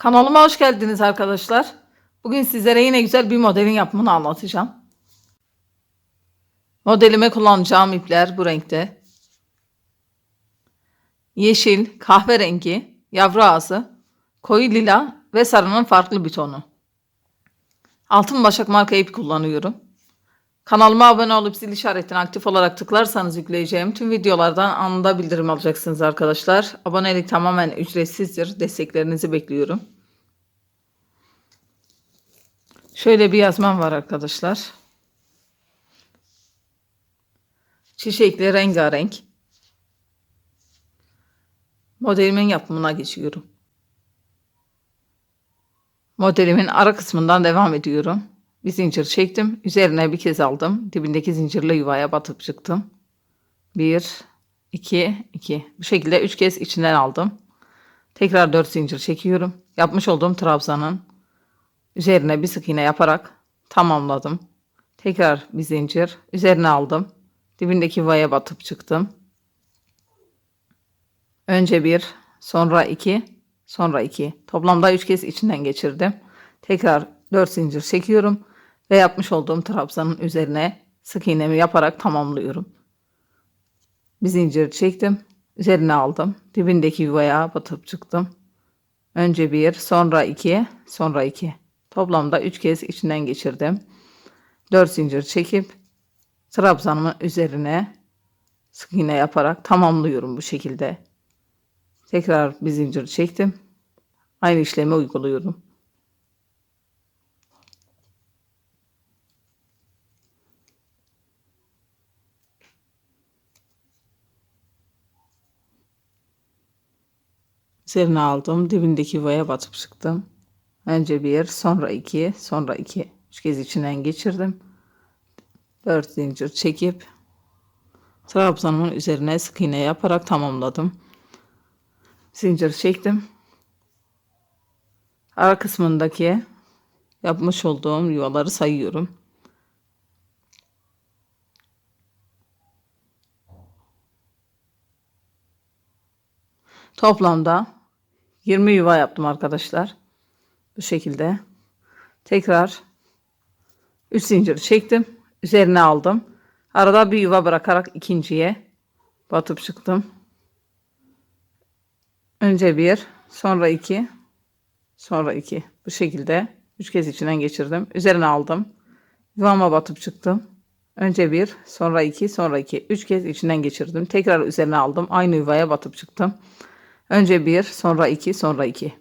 Kanalıma hoş geldiniz arkadaşlar. Bugün sizlere yine güzel bir modelin yapımını anlatacağım. Modelime kullanacağım ipler bu renkte. Yeşil, kahverengi, yavru ağzı, koyu lila ve sarının farklı bir tonu. Altın başak marka ip kullanıyorum. Kanalıma abone olup zil işaretini aktif olarak tıklarsanız yükleyeceğim tüm videolardan anında bildirim alacaksınız arkadaşlar. Abonelik tamamen ücretsizdir. Desteklerinizi bekliyorum. Şöyle bir yazmam var arkadaşlar. Çiçekli rengarenk. Modelimin yapımına geçiyorum. Modelimin ara kısmından devam ediyorum. Bir zincir çektim. Üzerine bir kez aldım. Dibindeki zincirle yuvaya batıp çıktım. 1, 2, 2. Bu şekilde 3 kez içinden aldım. Tekrar 4 zincir çekiyorum. Yapmış olduğum trabzanın üzerine bir sık iğne yaparak tamamladım. Tekrar bir zincir üzerine aldım. Dibindeki yuvaya batıp çıktım. Önce bir, sonra iki, sonra iki. Toplamda üç kez içinden geçirdim. Tekrar dört zincir çekiyorum ve yapmış olduğum trabzanın üzerine sık iğnemi yaparak tamamlıyorum. Bir zincir çektim, üzerine aldım. Dibindeki yuvaya batıp çıktım. Önce bir, sonra iki, sonra iki. Toplamda üç kez içinden geçirdim. Dört zincir çekip trabzanımın üzerine sık iğne yaparak tamamlıyorum bu şekilde. Tekrar bir zincir çektim. Aynı işlemi uyguluyorum. Üzerine aldım. Dibindeki yuvaya batıp çıktım. Önce bir, sonra iki, sonra iki. Üç kez içinden geçirdim. Dört zincir çekip trabzanımın üzerine sık iğne yaparak tamamladım. Zincir çektim. Ara kısmındaki yapmış olduğum yuvaları sayıyorum. Toplamda 20 yuva yaptım arkadaşlar. Bu şekilde. Tekrar 3 zincir çektim. Üzerine aldım. Arada bir yuva bırakarak ikinciye batıp çıktım. Önce bir, sonra iki, sonra iki. Bu şekilde üç kez içinden geçirdim. Üzerine aldım. Yuvama batıp çıktım. Önce bir, sonra iki, sonra iki. Üç kez içinden geçirdim. Tekrar üzerine aldım. Aynı yuvaya batıp çıktım. Önce bir, sonra iki, sonra iki.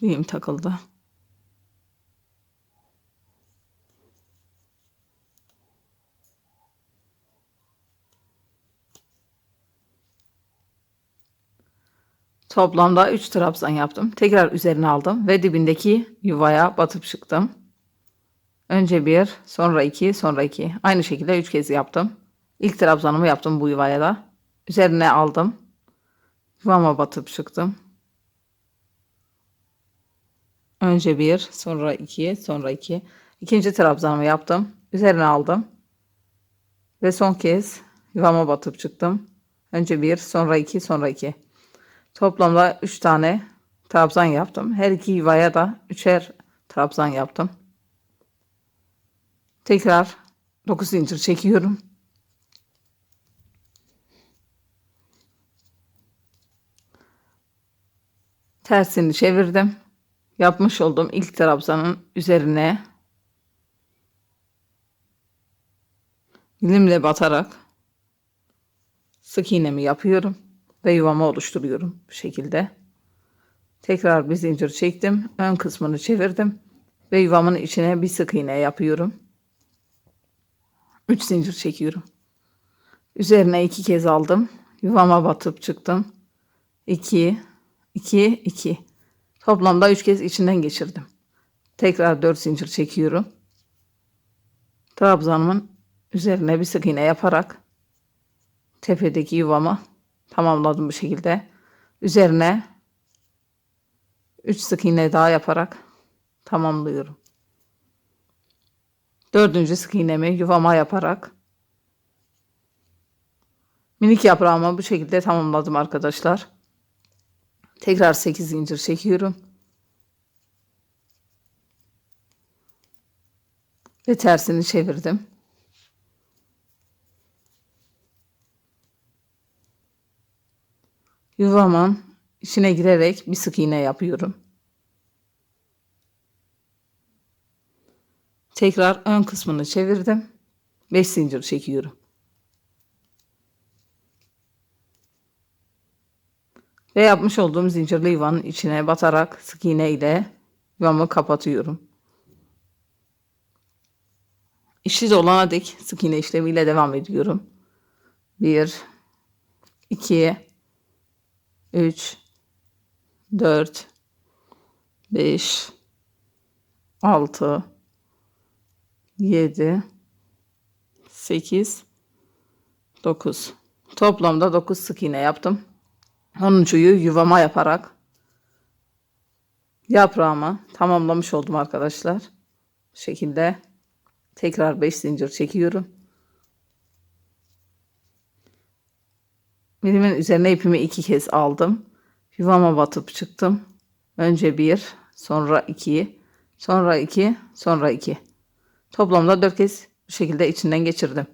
İyim takıldı. Toplamda 3 trabzan yaptım. Tekrar üzerine aldım ve dibindeki yuvaya batıp çıktım. Önce bir, sonra iki, sonra iki. Aynı şekilde 3 kez yaptım. İlk trabzanımı yaptım bu yuvaya da. Üzerine aldım. Yuvama batıp çıktım. Önce bir, sonra iki, sonra iki. İkinci trabzanımı yaptım. Üzerine aldım. Ve son kez yuvama batıp çıktım. Önce bir, sonra iki, sonra iki. Toplamda 3 tane trabzan yaptım. Her iki yuvaya da üçer trabzan yaptım. Tekrar 9 zincir çekiyorum. Tersini çevirdim. Yapmış olduğum ilk trabzanın üzerine ilimle batarak sık iğnemi yapıyorum ve yuvamı oluşturuyorum bu şekilde. Tekrar bir zincir çektim. Ön kısmını çevirdim ve yuvamın içine bir sık iğne yapıyorum. 3 zincir çekiyorum. Üzerine iki kez aldım. Yuvama batıp çıktım. 2 2 2. Toplamda 3 kez içinden geçirdim. Tekrar 4 zincir çekiyorum. Trabzanımın üzerine bir sık iğne yaparak tepedeki yuvama tamamladım bu şekilde. Üzerine 3 sık iğne daha yaparak tamamlıyorum. Dördüncü sık iğnemi yuvama yaparak Minik yaprağımı bu şekilde tamamladım arkadaşlar. Tekrar 8 zincir çekiyorum. Ve tersini çevirdim. Yuvamın içine girerek bir sık iğne yapıyorum. Tekrar ön kısmını çevirdim. 5 zincir çekiyorum. Ve yapmış olduğum zincirli yuvanın içine batarak sık iğne ile yuvamı kapatıyorum. İşsiz olana dek sık iğne işlemiyle devam ediyorum. 1 2 3 4 5 6 7 8 9 toplamda 9 sık iğne yaptım. 10.yu yuvama yaparak yaprağımı tamamlamış oldum arkadaşlar. Bu şekilde tekrar 5 zincir çekiyorum. Birimin üzerine ipimi iki kez aldım. Yuvama batıp çıktım. Önce bir, sonra iki, sonra iki, sonra iki. Toplamda dört kez bu şekilde içinden geçirdim.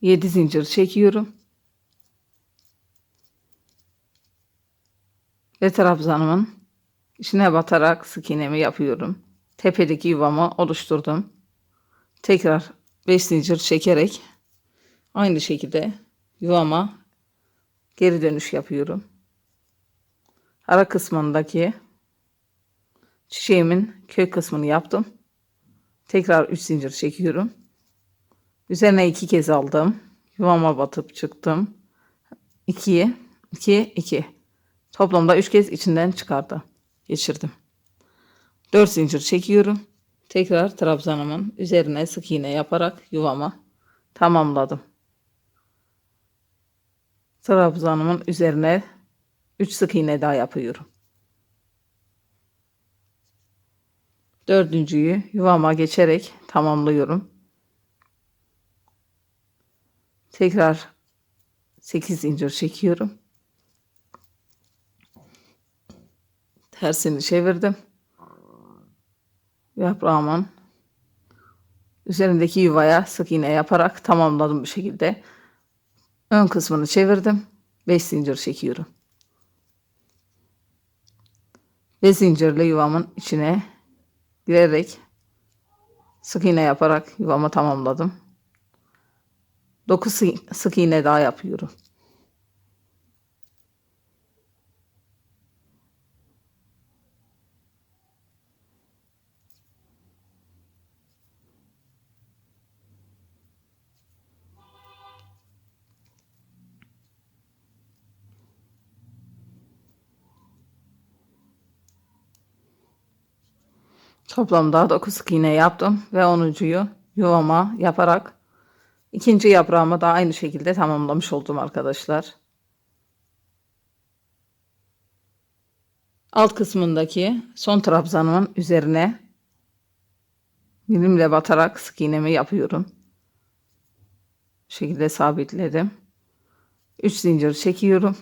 7 zincir çekiyorum. Ve trabzanımın içine batarak sık iğnemi yapıyorum. Tepedeki yuvamı oluşturdum. Tekrar 5 zincir çekerek aynı şekilde yuvama geri dönüş yapıyorum. Ara kısmındaki çiçeğimin kök kısmını yaptım. Tekrar 3 zincir çekiyorum. Üzerine iki kez aldım. Yuvama batıp çıktım. 2 2 2. Toplamda 3 kez içinden çıkardı. Geçirdim. 4 zincir çekiyorum. Tekrar trabzanımın üzerine sık iğne yaparak yuvama tamamladım. Trabzanımın üzerine 3 sık iğne daha yapıyorum. Dördüncüyü yuvama geçerek tamamlıyorum. Tekrar 8 zincir çekiyorum. Tersini çevirdim. Yaprağımın üzerindeki yuvaya sık iğne yaparak tamamladım bu şekilde. Ön kısmını çevirdim. 5 zincir çekiyorum. Ve zincirli yuvamın içine girerek sık iğne yaparak yuvamı tamamladım. 9 sık iğne daha yapıyorum. Toplamda 9 sık iğne yaptım ve 10.yu yuvama yaparak ikinci yaprağımı da aynı şekilde tamamlamış oldum arkadaşlar. Alt kısmındaki son trabzanımın üzerine birimle batarak sık iğnemi yapıyorum. Bu şekilde sabitledim. 3 zincir çekiyorum.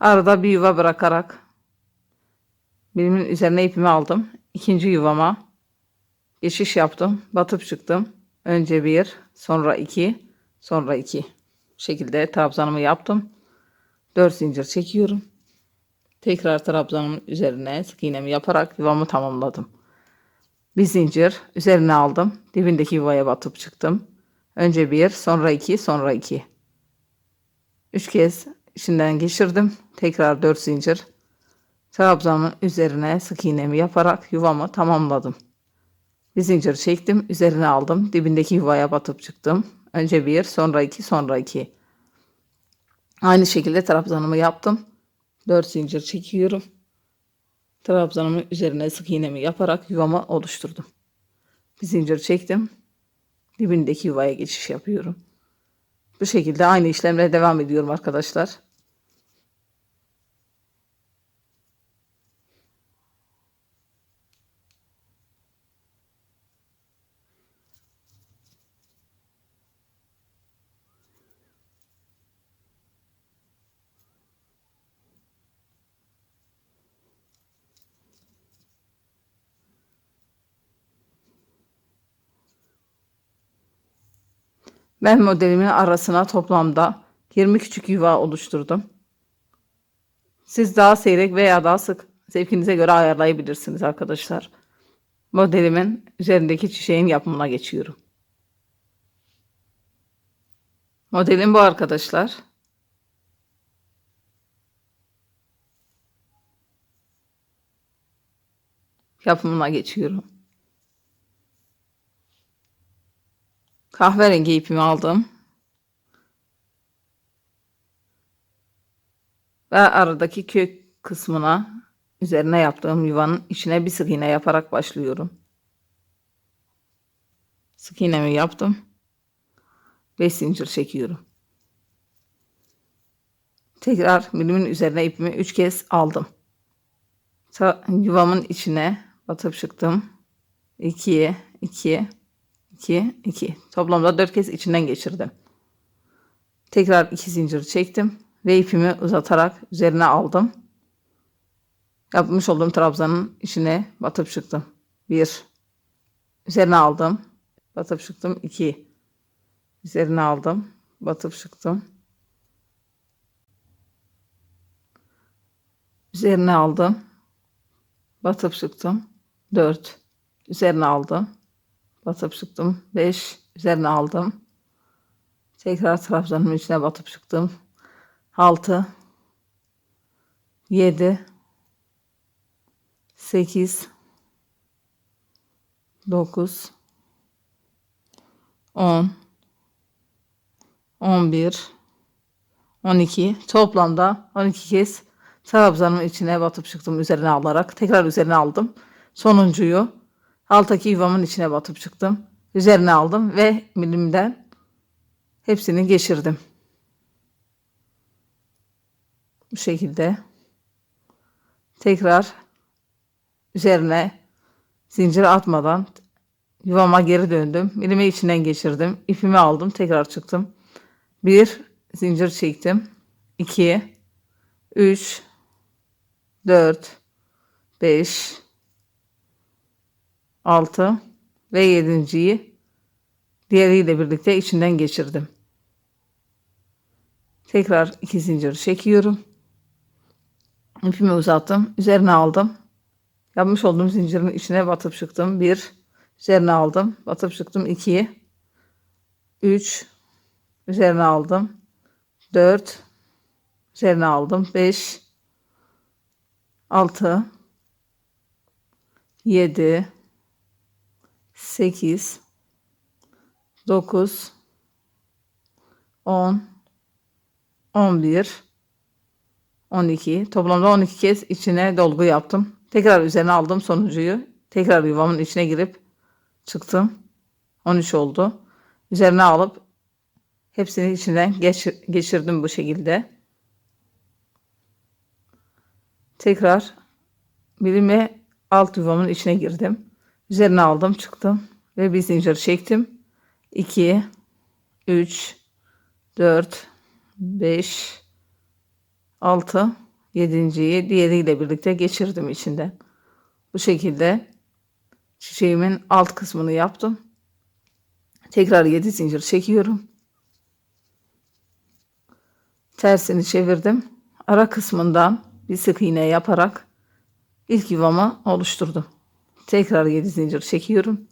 Arada bir yuva bırakarak Birimin üzerine ipimi aldım. İkinci yuvama geçiş yaptım. Batıp çıktım. Önce bir, sonra iki, sonra iki. Bu şekilde trabzanımı yaptım. Dört zincir çekiyorum. Tekrar trabzanımın üzerine sık iğnemi yaparak yuvamı tamamladım. Bir zincir üzerine aldım. Dibindeki yuvaya batıp çıktım. Önce bir, sonra iki, sonra iki. Üç kez içinden geçirdim. Tekrar dört zincir Trabzanın üzerine sık iğnemi yaparak yuvamı tamamladım. Bir zincir çektim, üzerine aldım, dibindeki yuvaya batıp çıktım. Önce bir, sonra iki, sonra iki. Aynı şekilde trabzanımı yaptım. Dört zincir çekiyorum. Trabzanımın üzerine sık iğnemi yaparak yuvamı oluşturdum. Bir zincir çektim. Dibindeki yuvaya geçiş yapıyorum. Bu şekilde aynı işlemle devam ediyorum arkadaşlar. Ben modelimin arasına toplamda 20 küçük yuva oluşturdum. Siz daha seyrek veya daha sık zevkinize göre ayarlayabilirsiniz arkadaşlar. Modelimin üzerindeki çiçeğin yapımına geçiyorum. Modelim bu arkadaşlar. Yapımına geçiyorum. Kahverengi ipimi aldım. Ve aradaki kök kısmına üzerine yaptığım yuvanın içine bir sık iğne yaparak başlıyorum. Sık iğnemi yaptım. 5 zincir çekiyorum. Tekrar milimin üzerine ipimi 3 kez aldım. Yuvamın içine batıp çıktım. 2 2 2 2 toplamda 4 kez içinden geçirdim. Tekrar 2 zincir çektim ve ipimi uzatarak üzerine aldım. Yapmış olduğum trabzanın içine batıp çıktım. 1 üzerine aldım. Batıp çıktım. 2 üzerine aldım. Batıp çıktım. Üzerine aldım. Batıp çıktım. 4 üzerine aldım. Batıp çıktım. 5 üzerine aldım. Tekrar trabzanın içine batıp çıktım. 6 7 8 9 10 11 12 toplamda 12 kez trabzanın içine batıp çıktım üzerine alarak tekrar üzerine aldım. Sonuncuyu alttaki yuvamın içine batıp çıktım. Üzerine aldım ve milimden hepsini geçirdim. Bu şekilde tekrar üzerine zincir atmadan yuvama geri döndüm. Milimi içinden geçirdim. İpimi aldım. Tekrar çıktım. Bir zincir çektim. 2 3 4 5 6 ve 7.yi diğeriyle birlikte içinden geçirdim. Tekrar iki zincir çekiyorum. İpimi uzattım. Üzerine aldım. Yapmış olduğum zincirin içine batıp çıktım. 1 üzerine aldım. Batıp çıktım. 2 3 üzerine aldım. 4 üzerine aldım. 5 6 7 8 9 10 11 12 toplamda 12 kez içine dolgu yaptım. Tekrar üzerine aldım sonuncuyu. Tekrar yuvamın içine girip çıktım. 13 oldu. Üzerine alıp hepsini içinden geçir, geçirdim bu şekilde. Tekrar birime alt yuvamın içine girdim. Üzerine aldım çıktım ve bir zincir çektim. 2 3 4 5 6 7.yi diğeriyle birlikte geçirdim içinden. Bu şekilde çiçeğimin alt kısmını yaptım. Tekrar 7 zincir çekiyorum. Tersini çevirdim. Ara kısmından bir sık iğne yaparak ilk yuvamı oluşturdum. Tekrar 7 zincir çekiyorum.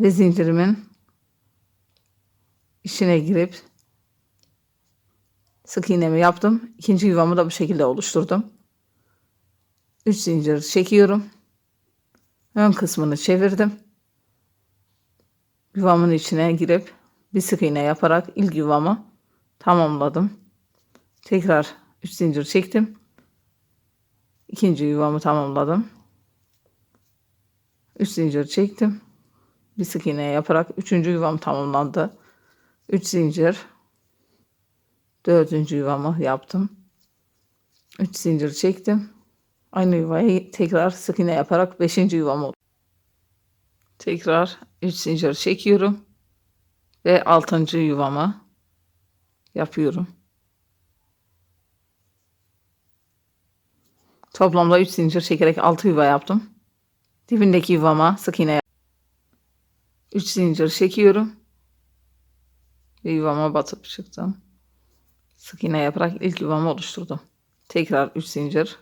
Ve zincirimin içine girip sık iğnemi yaptım. İkinci yuvamı da bu şekilde oluşturdum. 3 zincir çekiyorum. Ön kısmını çevirdim. Yuvamın içine girip bir sık iğne yaparak ilk yuvamı tamamladım. Tekrar 3 zincir çektim. İkinci yuvamı tamamladım. 3 zincir çektim. Bir sık iğne yaparak üçüncü yuvam tamamlandı. 3 zincir. Dördüncü yuvamı yaptım. 3 zincir çektim. Aynı yuvayı tekrar sık iğne yaparak 5. yuvam oldu. Tekrar 3 zincir çekiyorum. Ve 6. yuvamı yapıyorum. Toplamda 3 zincir çekerek 6 yuva yaptım. Dibindeki yuvama sık iğne 3 zincir çekiyorum. Ve yuvama batıp çıktım. Sık iğne yaparak ilk yuvamı oluşturdum. Tekrar 3 zincir.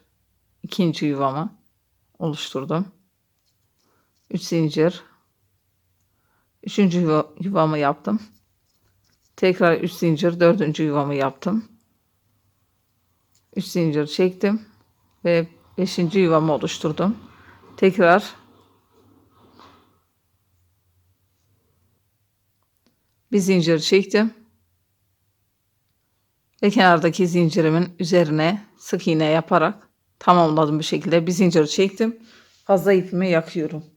ikinci yuvamı oluşturdum. 3 zincir. Üçüncü yuva, yuvamı yaptım. Tekrar 3 zincir. Dördüncü yuvamı yaptım. 3 zincir çektim. Ve beşinci yuvamı oluşturdum. Tekrar bir zincir çektim. Ve kenardaki zincirimin üzerine sık iğne yaparak tamamladım bu şekilde. Bir zincir çektim. Fazla ipimi yakıyorum.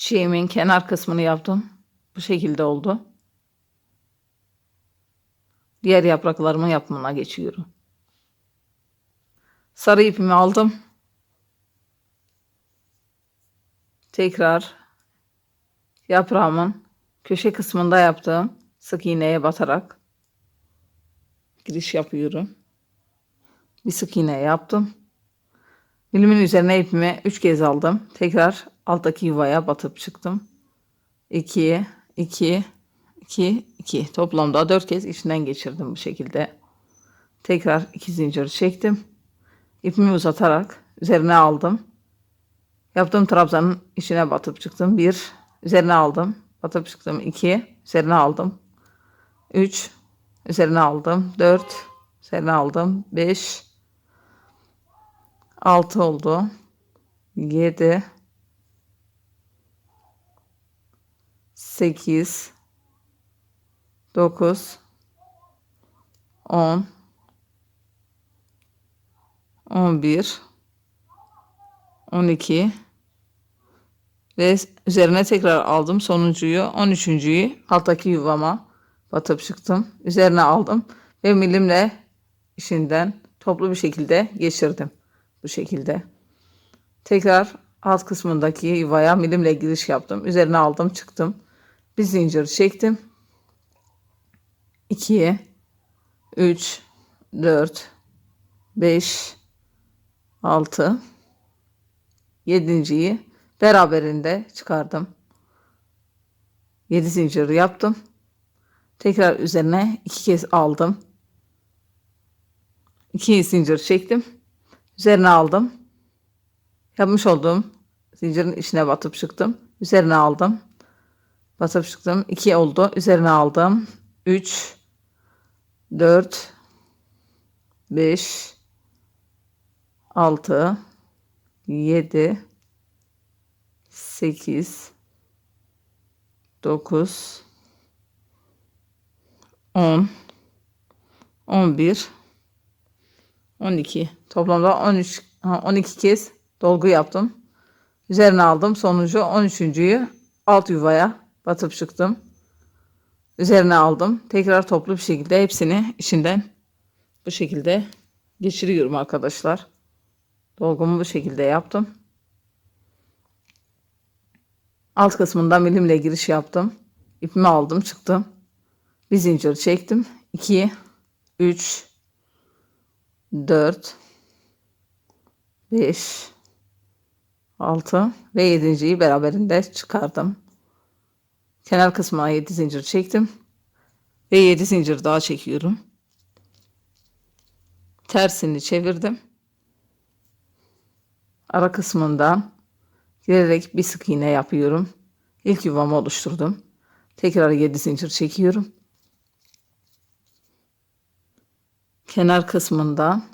Çiğimin kenar kısmını yaptım. Bu şekilde oldu. Diğer yapraklarımın yapımına geçiyorum. Sarı ipimi aldım. Tekrar yaprağımın köşe kısmında yaptığım sık iğneye batarak giriş yapıyorum. Bir sık iğne yaptım. Milimin üzerine ipimi 3 kez aldım. Tekrar alttaki yuvaya batıp çıktım. 2 2 2 2 toplamda 4 kez içinden geçirdim bu şekilde. Tekrar 2 zincir çektim. İpimi uzatarak üzerine aldım. Yaptığım trabzanın içine batıp çıktım. 1 üzerine aldım. Batıp çıktım. 2 üzerine aldım. 3 üzerine aldım. 4 üzerine aldım. 5 6 oldu. 7 8 9 10 11 12 ve üzerine tekrar aldım sonuncuyu 13.yü alttaki yuvama batıp çıktım. Üzerine aldım ve milimle işinden toplu bir şekilde geçirdim. Bu şekilde. Tekrar alt kısmındaki yuvaya milimle giriş yaptım. Üzerine aldım çıktım bir zincir çektim 2 3 4 5 6 yedinciyi beraberinde çıkardım. 7 zincir yaptım. Tekrar üzerine iki kez aldım. 2 zincir çektim. Üzerine aldım. Yapmış olduğum zincirin içine batıp çıktım. Üzerine aldım. Batıp çıktım. 2 oldu. Üzerine aldım. 3 4 5 6 7 8 9 10 11 12 toplamda 13 12 kez dolgu yaptım. Üzerine aldım. Sonuncu 13.'yü alt yuvaya batıp çıktım. Üzerine aldım. Tekrar toplu bir şekilde hepsini içinden bu şekilde geçiriyorum arkadaşlar. Dolgumu bu şekilde yaptım. Alt kısmından milimle giriş yaptım. İpimi aldım çıktım. Bir zincir çektim. 2 3 4 5 6 ve 7.yi beraberinde çıkardım. Kenar kısmına 7 zincir çektim. Ve 7 zincir daha çekiyorum. Tersini çevirdim. Ara kısmından girerek bir sık iğne yapıyorum. İlk yuvamı oluşturdum. Tekrar 7 zincir çekiyorum. Kenar kısmından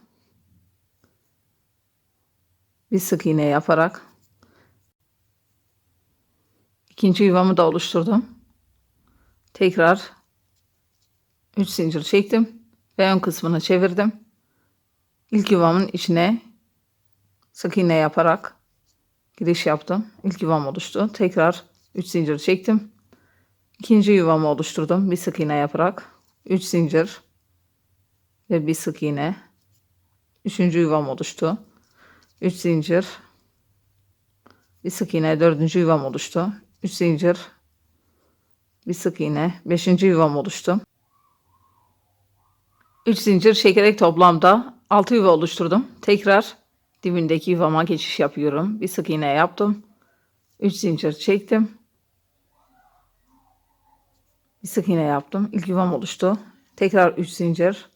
bir sık iğne yaparak ikinci yuvamı da oluşturdum. Tekrar 3 zincir çektim ve ön kısmını çevirdim. İlk yuvamın içine sık iğne yaparak giriş yaptım. İlk yuvam oluştu. Tekrar 3 zincir çektim. İkinci yuvamı oluşturdum. Bir sık iğne yaparak 3 zincir ve bir sık iğne. Üçüncü yuvam oluştu. 3 zincir bir sık iğne dördüncü yuvam oluştu. 3 zincir bir sık iğne 5. yuvam oluştu. 3 zincir çekerek toplamda 6 yuva oluşturdum. Tekrar dibindeki yuvama geçiş yapıyorum. Bir sık iğne yaptım. 3 zincir çektim. Bir sık iğne yaptım. İlk yuvam oluştu. Tekrar 3 zincir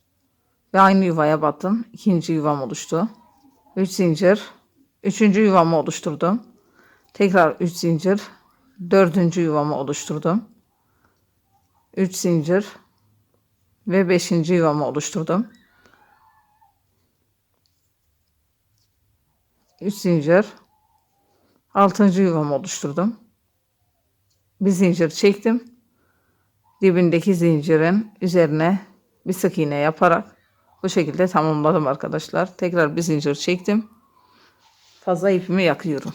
ve aynı yuvaya battım. İkinci yuvam oluştu. 3 zincir üçüncü yuvamı oluşturdum. Tekrar 3 zincir dördüncü yuvamı oluşturdum. 3 zincir ve 5. yuvamı oluşturdum. 3 zincir 6. yuvamı oluşturdum. Bir zincir çektim. Dibindeki zincirin üzerine bir sık iğne yaparak bu şekilde tamamladım arkadaşlar. Tekrar bir zincir çektim. Fazla ipimi yakıyorum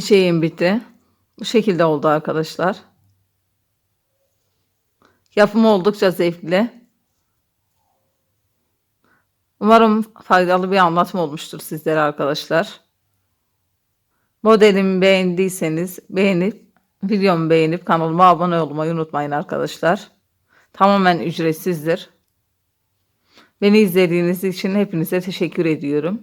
Çiçeğim bitti. Bu şekilde oldu arkadaşlar. Yapımı oldukça zevkli. Umarım faydalı bir anlatım olmuştur sizlere arkadaşlar. Modelimi beğendiyseniz beğenip videomu beğenip kanalıma abone olmayı unutmayın arkadaşlar. Tamamen ücretsizdir. Beni izlediğiniz için hepinize teşekkür ediyorum.